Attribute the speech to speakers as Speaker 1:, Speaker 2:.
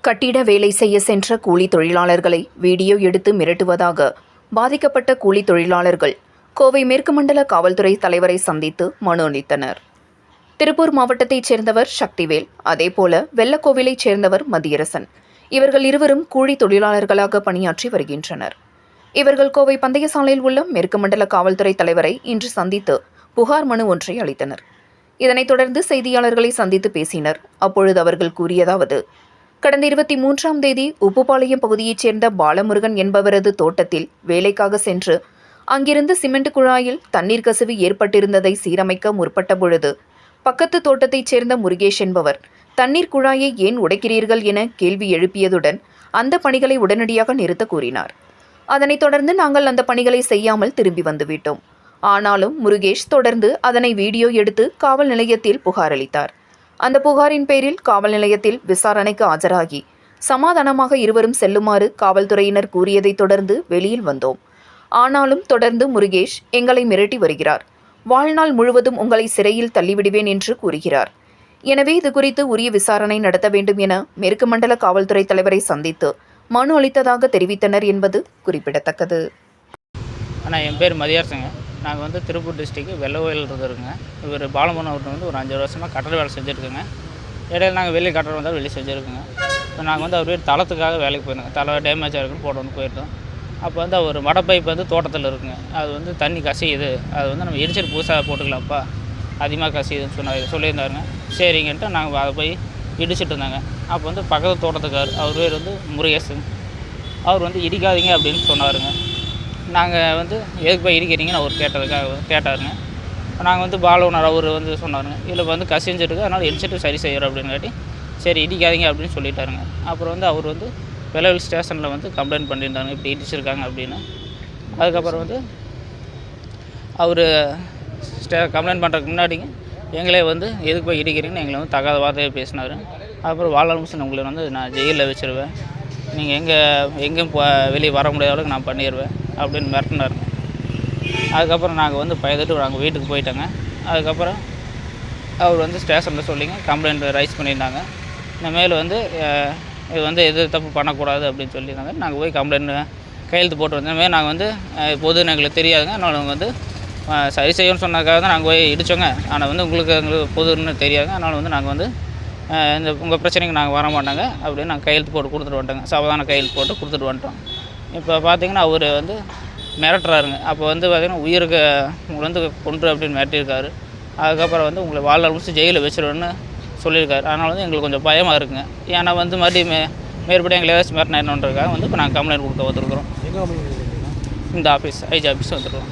Speaker 1: கட்டிட வேலை செய்ய சென்ற கூலி தொழிலாளர்களை வீடியோ எடுத்து மிரட்டுவதாக பாதிக்கப்பட்ட கூலி தொழிலாளர்கள் கோவை மேற்கு மண்டல காவல்துறை தலைவரை சந்தித்து மனு அளித்தனர். திருப்பூர் மாவட்டத்தைச் சேர்ந்தவர் சக்திவேல் அதேபோல வெள்ளக்கோவிலைச் சேர்ந்தவர் மதியரசன். இவர்கள் இருவரும் கூலி தொழிலாளர்களாக பணியாற்றி வருகின்றனர். இவர்கள் கோவை பந்தயசாலையில் உள்ள மேற்கு மண்டல காவல்துறை தலைவரை இன்று சந்தித்து புகார் மனு ஒன்றை அளித்தனர். இதனைத் தொடர்ந்து செய்தியாளர்களை சந்தித்து பேசினர். அப்பொழுது அவர்கள் கூறியதாவது கடந்த இருபத்தி மூன்றாம் தேதி உப்புப்பாளையம் பகுதியைச் சேர்ந்த பாலமுருகன் என்பவரது தோட்டத்தில் வேலைக்காக சென்று அங்கிருந்து சிமெண்ட் குழாயில் தண்ணீர் கசிவு ஏற்பட்டிருந்ததை சீரமைக்க முற்பட்ட பொழுது பக்கத்து தோட்டத்தைச் சேர்ந்த முருகேஷ் என்பவர் தண்ணீர் குழாயை ஏன் உடைக்கிறீர்கள் என கேள்வி எழுப்பியதுடன் அந்த பணிகளை உடனடியாக நிறுத்த கூறினார். அதனைத் தொடர்ந்து நாங்கள் அந்த பணிகளை செய்யாமல் திரும்பி வந்துவிட்டோம் ஆனாலும் முருகேஷ் தொடர்ந்து அதனை வீடியோ எடுத்து காவல் நிலையத்தில் புகாரளித்தார். அந்த புகாரின் பேரில் காவல் நிலையத்தில் விசாரணைக்கு ஆஜராகி. சமாதானமாக இருவரும் செல்லுமாறு காவல்துறையினர் கூறியதைத் தொடர்ந்து வெளியில் வந்தோம். ஆனாலும் தொடர்ந்து முருகேஷ் எங்களை மிரட்டி வருகிறார். வாழ்நாள் முழுவதும் உங்களை சிறையில் தள்ளிவிடுவேன் என்று கூறுகிறார். எனவே இது குறித்து உரிய விசாரணை நடத்த வேண்டும் என மேற்கு மண்டல காவல்துறை தலைவரை சந்தித்து மனு அளித்ததாக தெரிவித்தனர் என்பது குறிப்பிடத்தக்கது.
Speaker 2: ஆனால் என் பேர் மதியாரசங்க நாங்கள் வந்து திருப்பூர் டிஸ்ட்ரிக்ட் வெள்ளவயல் இருக்குங்க இவர் பாலமன் அவர்கிட்ட வந்து ஒரு அஞ்சு வருஷமாக கட்டட வேலை செஞ்சுருக்குங்க. இடையில நாங்கள் வெளியே கட்டடம் வந்தால் வெளியே செஞ்சுருக்குங்க. இப்போ நாங்கள் வந்து அவர் வீட்டு தளத்துக்காக வேலைக்கு போயிருந்தோம். தலை டேமேஜாக இருக்குன்னு போட்டு வந்து போயிட்டோம் அப்போ வந்து அவர் மடை பைப் வந்து தோட்டத்தில் இருக்குங்க. அது வந்து தண்ணி கசியுது. அது வந்து நம்ம எரிச்சல் புதுசாக போட்டுக்கலாம்ப்பா. அதிகமாக கசியுதுன்னு சொன்னார். சொல்லியிருந்தாருங்க. சரிங்கன்ட்டு நாங்கள் அதை போய் இடிச்சிட்டு இருந்தாங்க. அப்போ வந்து பக்கத்து தோட்டத்துக்கார் அவர் பேர் வந்து முருகேசன். அவர் வந்து இடிக்காதீங்க அப்படின்னு சொன்னாருங்க. நாங்கள் வந்து எதுக்கு போய் இடிக்கிறீங்கன்னு அவர் கேட்டதுக்காக கேட்டாருங்க. நாங்கள் வந்து பாலோனர் அவர் வந்து சொன்னாருங்க. இதில் வந்து கசிஞ்சிருக்கு அதனால் இடிச்சிட்டு சரி செய்கிறோம் அப்படின்னு காட்டி சரி இடிக்காதீங்க அப்படின்னு சொல்லிட்டாருங்க. அப்புறம் வந்து அவர் வந்து வெள்ளவில் ஸ்டேஷனில் வந்து கம்ப்ளைண்ட் பண்ணியிருந்தாங்க. இப்படி இடிச்சிருக்காங்க அப்படின்னு. அதுக்கப்புறம் வந்து அவர் ஸ்டே கம்ப்ளைண்ட் பண்ணுறதுக்கு முன்னாடிங்க எங்களே வந்து எதுக்கு போய் இடிக்கிறீங்கன்னு எங்களை வந்து தகாத வார்த்தையை பேசினார். அப்புறம் வாழமிஷன் உங்களை வந்து நான் ஜெயிலில் வச்சிருவேன். நீங்கள் எங்கே எங்கேயும் போ வெளியே வர முடியாத அளவுக்கு நான் பண்ணிடுவேன் அப்படின்னு மிரட்டினார். அதுக்கப்புறம் நாங்கள் வந்து பயந்துட்டு நாங்கள் வீட்டுக்கு போயிட்டோங்க. அதுக்கப்புறம் அவர் வந்து ஸ்டேஷனில் சொல்லிங்க கம்ப்ளைண்ட் ரைஸ் பண்ணியிருந்தாங்க. இனிமேல் வந்து இது வந்து எது தப்பு பண்ணக்கூடாது அப்படின்னு சொல்லியிருந்தாங்க. நாங்கள் போய் கம்ப்ளைண்ட் கையெழுத்து போட்டு வந்தோம். நாங்கள் வந்து பொதுன்னு எங்களுக்கு தெரியாதுங்க. அதனால் நாங்கள் வந்து சரி செய்யணும்னு சொன்னதுக்காக தான் நாங்கள் போய் இடித்தோங்க ஆனால் வந்து உங்களுக்கு எங்களுக்கு பொதுன்னு தெரியாதுங்க. அதனால் வந்து நாங்கள் வந்து இந்த உங்கள் பிரச்சனைக்கு நாங்கள் வர மாட்டாங்க அப்படின்னு நாங்கள் கையெழுத்து போட்டு கொடுத்துட்டு வந்துட்டோங்க. சாவதான கையெழுத்து போட்டு கொடுத்துட்டு வந்துட்டோம். இப்போ பார்த்தீங்கன்னா அவர் வந்து மிரட்டுறாருங்க. அப்போ வந்து பார்த்தீங்கன்னா உயிருக்கு உங்களை வந்து கொன்று அப்படின்னு மிரட்டியிருக்காரு. அதுக்கப்புறம் வந்து உங்களை வாழ்நாள் முடிச்சு ஜெயிலில் வச்சிருவேன்னு சொல்லியிருக்காரு. அதனால் வந்து எங்களுக்கு கொஞ்சம் பயமாக இருக்குங்க. ஏன்னா வந்து மறுபடியும் மே மேற்படி எங்களை ஏதாச்சும் மிரட்டினா என்னன்றதுக்காக வந்து இப்போ நாங்கள் கம்ப்ளைண்ட் கொடுக்க வந்துருக்குறோம். இந்த ஆஃபீஸ் ஐஜி ஆஃபீஸ் வந்துருக்கோம்